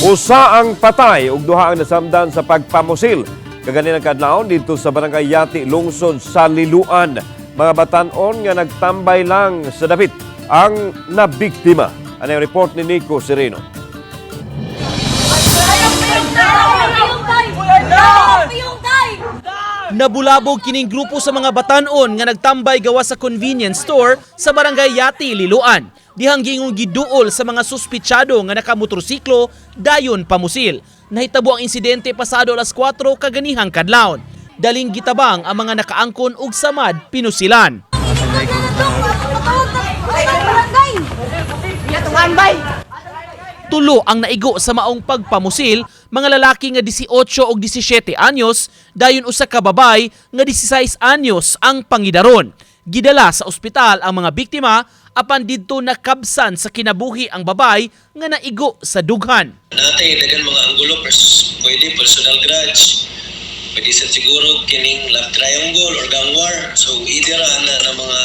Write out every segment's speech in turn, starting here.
Usa ang patay ug duha ang nasamdan sa pagpamusil. Kaganinang kadlawon dito sa Barangay Yati, lungsod sa Liluan. Mga batanon nga nagtambay lang sa dapit ang nabiktima. Ano yung report ni Nico Sereno? Nabulabog kining grupo sa mga batanon nga nagtambay gawa sa convenience store sa barangay Yati, Liloan. Dihang gingong giduol sa mga suspitsado nga nakamotorsiklo dayon pamusil. Nahitabo ang insidente pasado alas 4 kaganihang kadlawon. Daling gitabang ang mga nakaangkon ug samad pinusilan. Tulo ang naigo sa maong pagpamusil, mga lalaki nga 18 o 17 anyos, dayon usa ka babay nga 16 anyos ang pangidaron. Gidala sa ospital ang mga biktima apan didto nakabsan sa kinabuhi ang babay nga naigo sa dughan. Natay dagan mga anggulo pers pwede personal grudge. Pwede sa siguro kining love triangle or gang war. So either ana na mga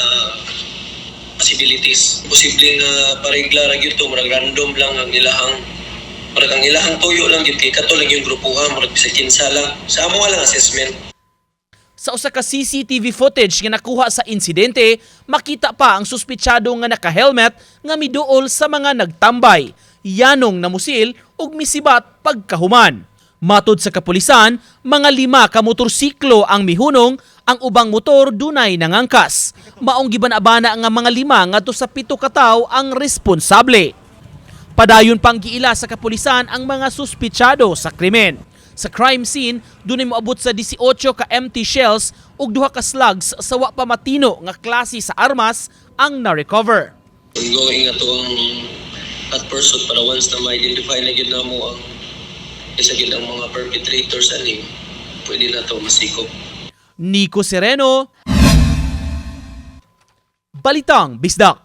possibilities. Posibleng uh, paregla ra gyud to random lang ang ilahang murag ang ilahang tuyo lang gyud kay kato lang yung grupuha murag sa kinsa lang. Sa amo lang assessment. Sa usa ka CCTV footage nga nakuha sa insidente, makita pa ang suspitsado nga naka-helmet nga miduol sa mga nagtambay. Yanong namusil ug misibat pagkahuman. Matod sa kapulisan, mga lima ka motorsiklo ang mihunong, ang ubang motor dunay nangangkas. Maong gibanabana nga mga lima ngadto sa pito ka tawo ang responsable. Padayon pang giila sa kapulisan ang mga suspitsado sa krimen. Sa crime scene, dunay moabot sa 18 ka empty shells ug duha ka slugs sa wa pa matino nga klase sa armas ang na-recover. Ongoing ato ang hot pursuit para once na ma-identify na gyud namo ang isa gyud ang mga perpetrators ani pwede na to masikop. Nico Sereno, Balitang Bisdak.